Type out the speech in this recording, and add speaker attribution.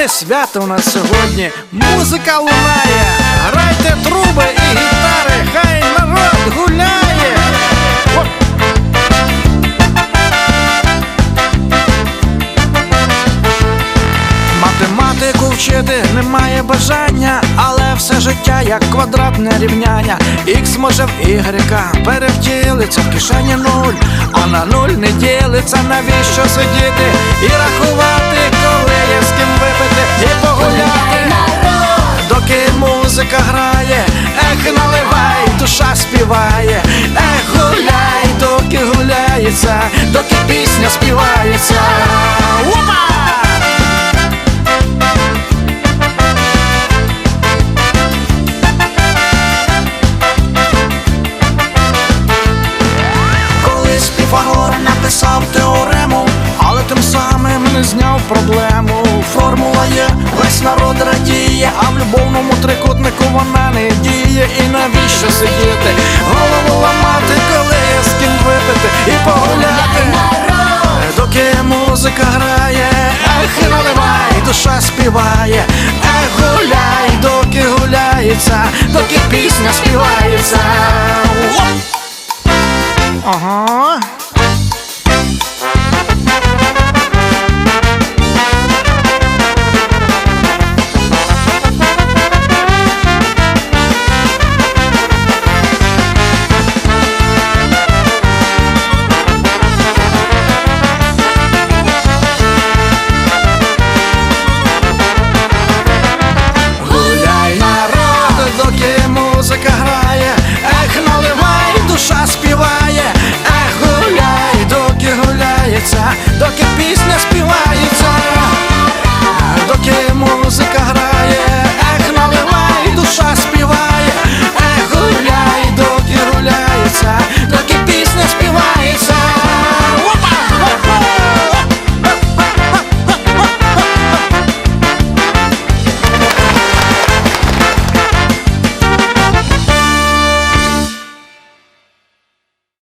Speaker 1: Різдвяне свято у нас сьогодні. Музика лунає. Грайте труби і гітари, хай народ гуляє. Математику вчити немає бажання, але все життя як квадратне рівняння. Х може в Y перевтілиться в кишені нуль, а на нуль не ділиться, навіщо сидіти і рахувати, душа співає, ех гуляй, доки гуляється, доки пісня співається. Опа! Колись Піфагор написав теорему, зняв проблему. Формула є, весь народ радіє, а в любовному трикутнику вона не діє. І навіщо сидіти? Голову ламати, коли є з ким випити і погуляти. Доки музика грає, ех наливай, душа співає, ех гуляй, доки гуляється, доки пісня співається. Ага.